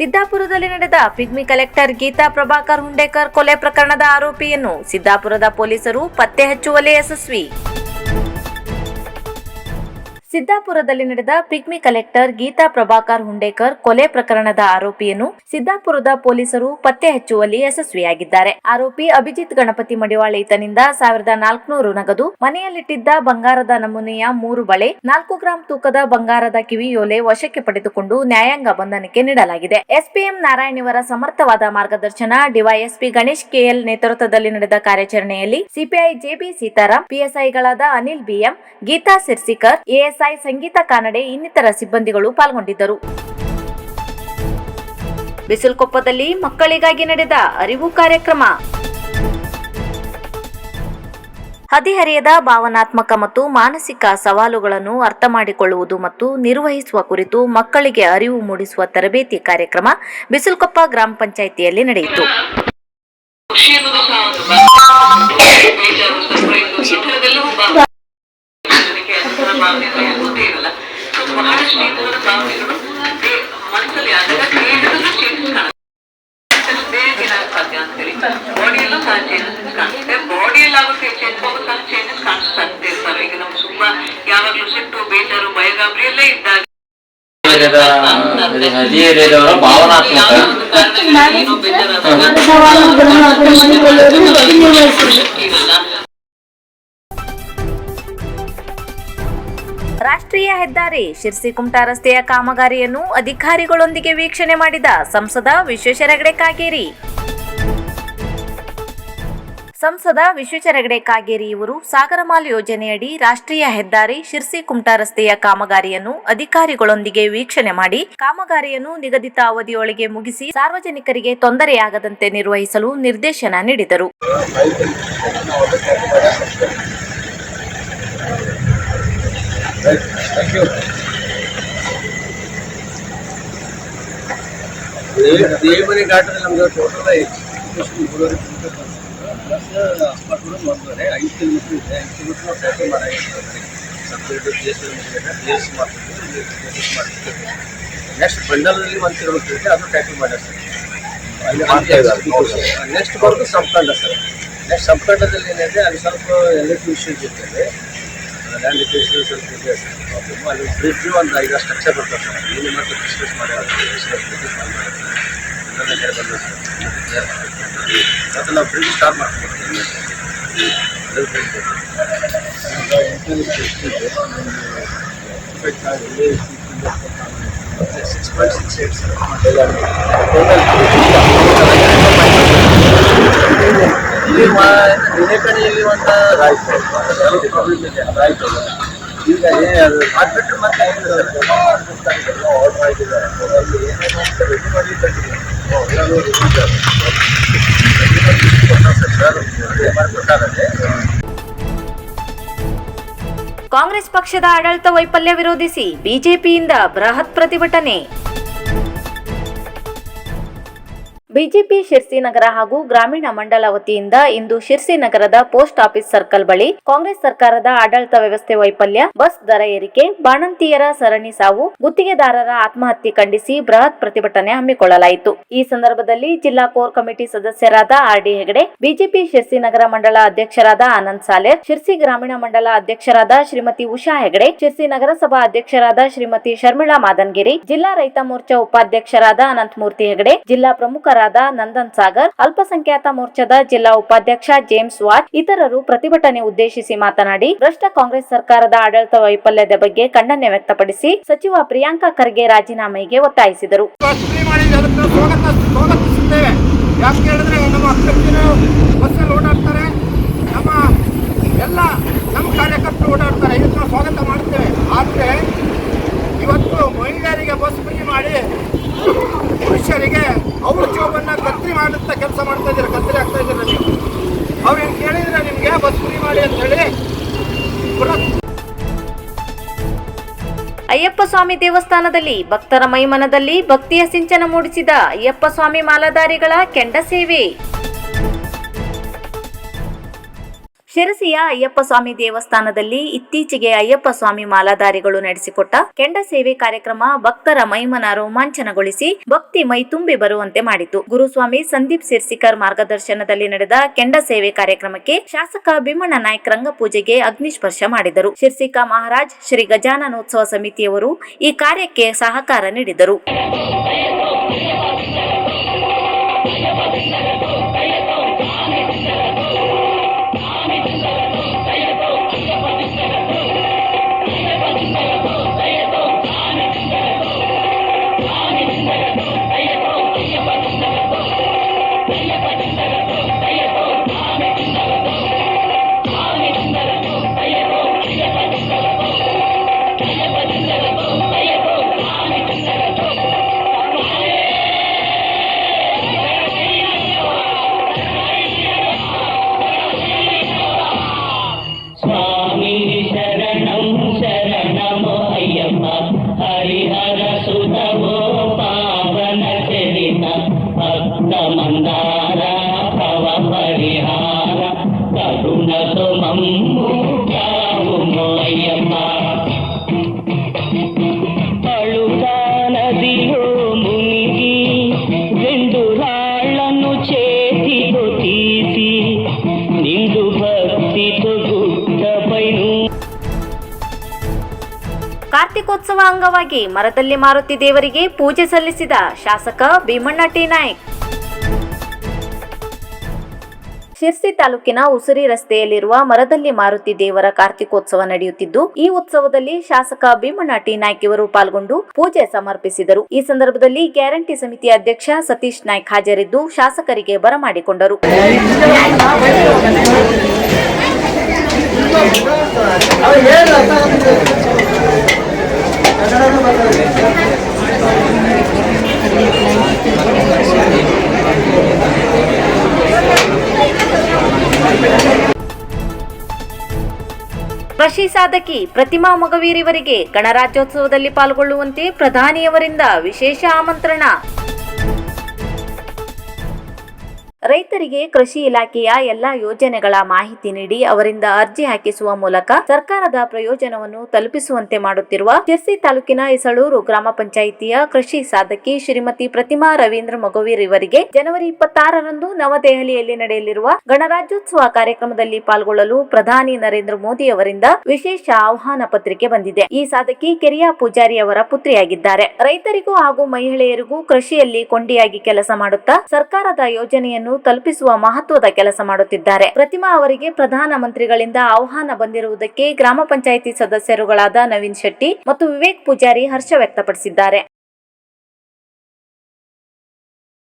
ಸಿದ್ದಾಪುರದಲ್ಲಿ ನಡೆದ pigmy collector Geeta Prabhakar Hundekar ಕೊಲೆ ಪ್ರಕರಣದ ಆರೋಪಿಯನ್ನು ಸಿದ್ದಾಪುರದ ಪೊಲೀಸರು ಪತ್ತೆ ಹಚ್ಚುವಲ್ಲಿ ಯಶಸ್ವಿ. ಸಿದ್ದಾಪುರದಲ್ಲಿ ನಡೆದ ಪಿಗ್ಮಿ ಕಲೆಕ್ಟರ್ ಗೀತಾ ಪ್ರಭಾಕರ್ ಹುಂಡೇಕರ್ ಕೊಲೆ ಪ್ರಕರಣದ ಆರೋಪಿಯನ್ನು ಸಿದ್ದಾಪುರದ ಪೊಲೀಸರು ಪತ್ತೆ ಹಚ್ಚುವಲ್ಲಿ ಯಶಸ್ವಿಯಾಗಿದ್ದಾರೆ. ಆರೋಪಿ ಅಭಿಜಿತ್ ಗಣಪತಿ ಮಡಿವಾಳ ಈತನಿಂದ ಸಾವಿರದ ನಾಲ್ಕುನೂರು ನಗದು, ಮನೆಯಲ್ಲಿಟ್ಟಿದ್ದ ಬಂಗಾರದ ನಮೂನೆಯ ಮೂರು ಬಳೆ, ನಾಲ್ಕು ಗ್ರಾಂ ತೂಕದ ಬಂಗಾರದ ಕಿವಿಯೋಲೆ ವಶಕ್ಕೆ ಪಡೆದುಕೊಂಡು ನ್ಯಾಯಾಂಗ ಬಂಧನಕ್ಕೆ ನೀಡಲಾಗಿದೆ. ಎಸ್ಪಿಎಂ ನಾರಾಯಣಿವರ ಸಮರ್ಥವಾದ ಮಾರ್ಗದರ್ಶನ, ಡಿವೈಎಸ್ಪಿ ಗಣೇಶ್ ಕೆಎಲ್ ನೇತೃತ್ವದಲ್ಲಿ ನಡೆದ ಕಾರ್ಯಾಚರಣೆಯಲ್ಲಿ ಸಿಪಿಐ ಜೆಬಿ ಸೀತಾರಾಮ್ ಪಿಎಸ್ಐಗಳಾದ ಅನಿಲ್ ಬಿಎಂ, ಗೀತಾ ಸಿರ್ಸಿಕರ್ ಎಎಸ್ಐ ಸಂಗೀತ ಕಾನಡೆ ಇನ್ನಿತರ ಸಿಬ್ಬಂದಿಗಳು ಪಾಲ್ಗೊಂಡಿದ್ದರು. ಬಿಸಿಲುಕೊಪ್ಪದಲ್ಲಿ ಮಕ್ಕಳಿಗಾಗಿ ನಡೆದ ಅರಿವು ಕಾರ್ಯಕ್ರಮ. ಹದಿಹರೆಯದ ಭಾವನಾತ್ಮಕ ಮತ್ತು ಮಾನಸಿಕ ಸವಾಲುಗಳನ್ನು ಅರ್ಥ ಮಾಡಿಕೊಳ್ಳುವುದು ಮತ್ತು ನಿರ್ವಹಿಸುವ ಕುರಿತು ಮಕ್ಕಳಿಗೆ ಅರಿವು ಮೂಡಿಸುವ ತರಬೇತಿ ಕಾರ್ಯಕ್ರಮ ಬಿಸಿಲುಕೊಪ್ಪ ಗ್ರಾಮ ಪಂಚಾಯಿತಿಯಲ್ಲಿ ನಡೆಯಿತು. ಕಾಣುತ್ತೆ ಬೇರೆ ಏನಾಗಕ್ಕೆ ಸಾಧ್ಯ ಅಂತೇಳಿ ಬಾಡಿಯಲ್ಲೂ ಸಹ ಚೇಂಜಸ್ ಕಾಣುತ್ತೆ ಬಾಡಿಯಲ್ಲಿ ಆಗುತ್ತೆ ಚೇಂಜ್ ಹೋಗೋ ಸಹ ಚೇಂಜಸ್ ಕಾಣಿಸ್ತಾ ಇರ್ತಾರೆ ಈಗ ನಮ್ಗೆ ತುಂಬಾ ಯಾವಾಗ್ಲೂ ಸಿಟ್ಟು ಬೇಜಾರು ಭಯಗಾಬ್ರಿಯಲ್ಲೇ ಇದ್ದಾಗ ಹದಿಹರೆಯದ- ಹದಿಹರೆಯದವರ ಭಾವನಾತ್ಮಕ ರಾಷ್ಟ್ರೀಯ ಹೆದ್ದಾರಿ ಶಿರ್ಸಿ ಕುಮಟಾ ರಸ್ತೆಯ ಕಾಮಗಾರಿಯನ್ನು ಅಧಿಕಾರಿಗಳೊಂದಿಗೆ ವೀಕ್ಷಣೆ ಮಾಡಿದ ಸಂಸದ ವಿಶ್ವೇಶ್ವರ ಹೆಗಡೆ ಕಾಗೇರಿ. ಸಂಸದ ವಿಶ್ವೇಶ್ವರ ಹೆಗಡೆ ಕಾಗೇರಿ ಇವರು ಸಾಗರಮಾಲ್ ಯೋಜನೆಯಡಿ ರಾಷ್ಟ್ರೀಯ ಹೆದ್ದಾರಿ ಶಿರ್ಸಿ ಕುಮಟಾ ರಸ್ತೆಯ ಕಾಮಗಾರಿಯನ್ನು ಅಧಿಕಾರಿಗಳೊಂದಿಗೆ ವೀಕ್ಷಣೆ ಮಾಡಿ ಕಾಮಗಾರಿಯನ್ನು ನಿಗದಿತ ಅವಧಿಯೊಳಗೆ ಮುಗಿಸಿ ಸಾರ್ವಜನಿಕರಿಗೆ ತೊಂದರೆಯಾಗದಂತೆ ನಿರ್ವಹಿಸಲು ನಿರ್ದೇಶನ ನೀಡಿದರು. ದೇವಮನೆ ಘಾಟದಲ್ಲಿ ನಮ್ಗೆ ಟೋಟಲ್ ಪ್ಲಸ್ ಅಸ್ಪಾಟ್ಗಳು ಒಂದೂವರೆ ಐದು ಕಿಲೋಮೀಟ್ರ್ ಇದೆ. ಐದು ಕಿಲೋಮೀಟ್ರ್ ನಾವು tackle ಮಾಡಾಗಿರ್ತಾರೆ separate P S P S ಮಾಡ್ತಿದ್ದೀವಿ ನೆಕ್ಸ್ಟ್ ಬಂಡಲ್ನಲ್ಲಿ ಒಂದು ಕಿಲೋಮೀಟರ್ ಇದೆ ಅದು ಟ್ಯಾಕಲ್ ಮಾಡ್ಯಾರ ಸರ್. ನೆಕ್ಸ್ಟ್ ಬರೋದು ಸಂಪ್ಕಂಡ ಸರ್. ನೆಕ್ಸ್ಟ್ ಸಂಪಕಂಡದಲ್ಲಿ ಏನಿದೆ ಅಲ್ಲಿ ಸ್ವಲ್ಪ ಎಲೆಕ್ಟ್ರಿಕ್ ಇಶ್ಯೂಸ್ ಇರ್ತದೆ. ಲ್ಯಾಂಡ್ ಎಕ್ವಿಷನ್ ಸ್ವಲ್ಪ ಇದೆ ಸರ್ ಪ್ರಾಬ್ಲಮ್ ಅಲ್ಲಿ ಬ್ರಿಡ್ಜ್ ಒಂದು ಐದು ಸ್ಟ್ರಕ್ಚರ್ ಬರ್ತದೆ ಸರ್ ಇಲ್ಲಿ ಮತ್ತೆ ಡಿಸ್ಕಸ್ ಮಾಡಿ ಮತ್ತು ನಾವು ಬ್ರಿಡ್ಜ್ ಸ್ಟಾರ್ಟ್ ಮಾಡ್ಕೊಡ್ತೀವಿ six point six eight sir ಇಲ್ಲಿ ಪ್ರಾಬ್ಲಮ್ ಇದೆ ಮಾಡಿ ಕಾಂಗ್ರೆಸ್ ಪಕ್ಷದ ಆಡಳಿತ ವೈಫಲ್ಯ ವಿರೋಧಿಸಿ ಬಿಜೆಪಿಯಿಂದ ಬೃಹತ್ ಪ್ರತಿಭಟನೆ. ಬಿಜೆಪಿ ಶಿರ್ಸಿ ನಗರ ಹಾಗೂ ಗ್ರಾಮೀಣ ಮಂಡಲ ವತಿಯಿಂದ ಇಂದು ಶಿರ್ಸಿ ನಗರದ ಪೋಸ್ಟ್ ಆಫೀಸ್ ಸರ್ಕಲ್ ಬಳಿ ಕಾಂಗ್ರೆಸ್ ಸರ್ಕಾರದ ಆಡಳಿತ ವ್ಯವಸ್ಥೆ ವೈಫಲ್ಯ, ಬಸ್ ದರ ಏರಿಕೆ, ಬಾಣಂತಿಯರ ಸರಣಿ ಸಾವು, ಗುತ್ತಿಗೆದಾರರ ಆತ್ಮಹತ್ಯೆ ಖಂಡಿಸಿ ಬೃಹತ್ ಪ್ರತಿಭಟನೆ ಹಮ್ಮಿಕೊಳ್ಳಲಾಯಿತು. ಈ ಸಂದರ್ಭದಲ್ಲಿ ಜಿಲ್ಲಾ ಕೋರ್ ಕಮಿಟಿ ಸದಸ್ಯರಾದ R D Hegde, BJP Sirsi ನಗರ ಮಂಡಲ ಅಧ್ಯಕ್ಷರಾದ ಆನಂದ್ ಸಾಲೇರ್ ಶಿರ್ಸಿ ಗ್ರಾಮೀಣ ಮಂಡಲ ಅಧ್ಯಕ್ಷರಾದ ಶ್ರೀಮತಿ ಉಷಾ ಹೆಗಡೆ, ಶಿರ್ಸಿ ನಗರಸಭಾ ಅಧ್ಯಕ್ಷರಾದ ಶ್ರೀಮತಿ ಶರ್ಮಿಳಾ ಮಾದನ್ಗಿರಿ, ಜಿಲ್ಲಾ ರೈತ ಮೋರ್ಚಾ ಉಪಾಧ್ಯಕ್ಷರಾದ ಅನಂತಮೂರ್ತಿ ಹೆಗಡೆ, ಜಿಲ್ಲಾ ಪ್ರಮುಖರಾದ ನಂದನ್ ಸಾಗರ್, ಅಲ್ಪಸಂಖ್ಯಾತ ಮೋರ್ಚಾದ ಜಿಲ್ಲಾ ಉಪಾಧ್ಯಕ್ಷ ಜೇಮ್ಸ್ ವಾಚ್ ಇತರರು ಪ್ರತಿಭಟನೆ ಉದ್ದೇಶಿಸಿ ಮಾತನಾಡಿ, ಭ್ರಷ್ಟ ಕಾಂಗ್ರೆಸ್ ಸರ್ಕಾರದ ಆಡಳಿತ ವೈಫಲ್ಯದ ಬಗ್ಗೆ ಖಂಡನೆ ವ್ಯಕ್ತಪಡಿಸಿ ಸಚಿವ ಪ್ರಿಯಾಂಕಾ ಖರ್ಗೆ ರಾಜೀನಾಮೆಗೆ ಒತ್ತಾಯಿಸಿದರು. ನಮ್ಮ ಕಾರ್ಯಕರ್ತರು ಓಡಾಡ್ತಾರೆ ಸ್ವಾಗತ ಮಾಡ್ತೇವೆ. ಆದರೆ ಇವತ್ತು ಮಹಿಳೆಯರಿಗೆ ಬಸ್ ಫ್ರೀ ಮಾಡಿ ಪುರುಷರಿಗೆ ಅವ್ರ ಜೋಬನ್ನ ಕತ್ರಿ ಮಾಡುತ್ತಾ ಕೆಲಸ ಮಾಡ್ತಾ ಇದ್ದಾರೆ, ಕತ್ರಿ ಆಗ್ತಾ ಇದ್ದಾರೆ ನೀವು ಅವ್ರೇನು ಕೇಳಿದ್ರೆ ನಿಮಗೆ ಬಸ್ ಮಾಡಿ ಅಂತ ಹೇಳಿ ಅಯ್ಯಪ್ಪ ಸ್ವಾಮಿ ದೇವಸ್ಥಾನದಲ್ಲಿ ಭಕ್ತರ ಮೈಮನದಲ್ಲಿ ಭಕ್ತಿಯ ಸಿಂಚನ ಮೂಡಿಸಿದ ಅಯ್ಯಪ್ಪ ಸ್ವಾಮಿ ಮಾಲಾಧಾರಿಗಳ ಕೆಂಡ ಸೇವೆ. ಶಿರಸಿಯ ಅಯ್ಯಪ್ಪ ಸ್ವಾಮಿ ದೇವಸ್ಥಾನದಲ್ಲಿ ಇತ್ತೀಚೆಗೆ ಅಯ್ಯಪ್ಪ ಸ್ವಾಮಿ ಮಾಲಾಧಾರಿಗಳು ನಡೆಸಿಕೊಟ್ಟ ಕೆಂಡ ಸೇವೆ ಕಾರ್ಯಕ್ರಮ ಭಕ್ತರ ಮೈಮನ ರೋಮಾಂಚನಗೊಳಿಸಿ ಭಕ್ತಿ ಮೈ ತುಂಬಿ ಬರುವಂತೆ ಮಾಡಿತು. ಗುರುಸ್ವಾಮಿ ಸಂದೀಪ್ ಸಿರ್ಸಿಕರ್ ಮಾರ್ಗದರ್ಶನದಲ್ಲಿ ನಡೆದ ಕೆಂಡ ಸೇವೆ ಕಾರ್ಯಕ್ರಮಕ್ಕೆ ಶಾಸಕ ಭೀಮಣ್ಣ ನಾಯ್ಕ್ ರಂಗಪೂಜೆಗೆ ಅಗ್ನಿಸ್ಪರ್ಶ ಮಾಡಿದರು. ಶಿರ್ಸಿಕಾ ಮಹಾರಾಜ್ ಶ್ರೀ ಗಜಾನನೋತ್ಸವ ಸಮಿತಿಯವರು ಈ ಕಾರ್ಯಕ್ಕೆ ಸಹಕಾರ ನೀಡಿದರು. ಕಾರ್ತಿಕೋತ್ಸವ ಅಂಗವಾಗಿ ಮರದಲ್ಲಿ ಮಾರುತಿ ದೇವರಿಗೆ ಪೂಜೆ ಸಲ್ಲಿಸಿದ ಶಾಸಕ ಭೀಮಣ್ಣ ಟಿ ನಾಯ್ಕ್. ಶಿರ್ಸಿ ತಾಲೂಕಿನ ಉಸಿರಿ ರಸ್ತೆಯಲ್ಲಿರುವ ಮರದಲ್ಲಿ ಮಾರುತಿ ದೇವರ ಕಾರ್ತಿಕೋತ್ಸವ ನಡೆಯುತ್ತಿದ್ದು, ಈ ಉತ್ಸವದಲ್ಲಿ ಶಾಸಕ ಭೀಮಣ್ಣ ಟಿ ನಾಯ್ಕ ಇವರು ಪಾಲ್ಗೊಂಡು ಪೂಜೆ ಸಮರ್ಪಿಸಿದರು. ಈ ಸಂದರ್ಭದಲ್ಲಿ ಗ್ಯಾರಂಟಿ ಸಮಿತಿ ಅಧ್ಯಕ್ಷ ಸತೀಶ್ ನಾಯ್ಕ್ ಹಾಜರಿದ್ದು, ಶಾಸಕರಿಗೆ ಬರಮಾಡಿಕೊಂಡರು. ಕೃಷಿ ಸಾಧಕಿ ಪ್ರತಿಮಾ ಮೊಗವೀರಿವರಿಗೆ ಗಣರಾಜ್ಯೋತ್ಸವದಲ್ಲಿ ಪಾಲ್ಗೊಳ್ಳುವಂತೆ ಪ್ರಧಾನಿಯವರಿಂದ ವಿಶೇಷ ಆಮಂತ್ರಣ. ರೈತರಿಗೆ ಕೃಷಿ ಇಲಾಖೆಯ ಎಲ್ಲಾ ಯೋಜನೆಗಳ ಮಾಹಿತಿ ನೀಡಿ ಅವರಿಂದ ಅರ್ಜಿ ಹಾಕಿಸುವ ಮೂಲಕ ಸರ್ಕಾರದ ಪ್ರಯೋಜನವನ್ನು ತಲುಪಿಸುವಂತೆ ಮಾಡುತ್ತಿರುವ ಶಿರ್ಸಿ ತಾಲೂಕಿನ ಇಸಳೂರು ಗ್ರಾಮ ಪಂಚಾಯಿತಿಯ ಕೃಷಿ ಸಾಧಕಿ ಶ್ರೀಮತಿ ಪ್ರತಿಮಾ ರವೀಂದ್ರ ಮೊಗವೀರ್ ಇವರಿಗೆ ಜನವರಿ ಇಪ್ಪತ್ತಾರರಂದು ನವದೆಹಲಿಯಲ್ಲಿ ನಡೆಯಲಿರುವ ಗಣರಾಜ್ಯೋತ್ಸವ ಕಾರ್ಯಕ್ರಮದಲ್ಲಿ ಪಾಲ್ಗೊಳ್ಳಲು ಪ್ರಧಾನಿ ನರೇಂದ್ರ ಮೋದಿ ಅವರಿಂದ ವಿಶೇಷ ಆಹ್ವಾನ ಪತ್ರಿಕೆ ಬಂದಿದೆ. ಈ ಸಾಧಕಿ ಕೆರಿಯ ಪೂಜಾರಿ ಅವರ ಪುತ್ರಿಯಾಗಿದ್ದಾರೆ. ರೈತರಿಗೂ ಹಾಗೂ ಮಹಿಳೆಯರಿಗೂ ಕೃಷಿಯಲ್ಲಿ ಕೊಂಡಿಯಾಗಿ ಕೆಲಸ ಮಾಡುತ್ತಾ ಸರ್ಕಾರದ ಯೋಜನೆಯನ್ನು ತಲುಪಿಸುವ ಮಹತ್ವದ ಕೆಲಸ ಮಾಡುತ್ತಿದ್ದಾರೆ. ಪ್ರತಿಮಾ ಅವರಿಗೆ ಪ್ರಧಾನ ಮಂತ್ರಿಗಳಿಂದ ಆಹ್ವಾನ ಬಂದಿರುವುದಕ್ಕೆ ಗ್ರಾಮ ಪಂಚಾಯಿತಿ ಸದಸ್ಯರುಗಳಾದ ನವೀನ್ ಶೆಟ್ಟಿ ಮತ್ತು ವಿವೇಕ್ ಪೂಜಾರಿ ಹರ್ಷ ವ್ಯಕ್ತಪಡಿಸಿದ್ದಾರೆ.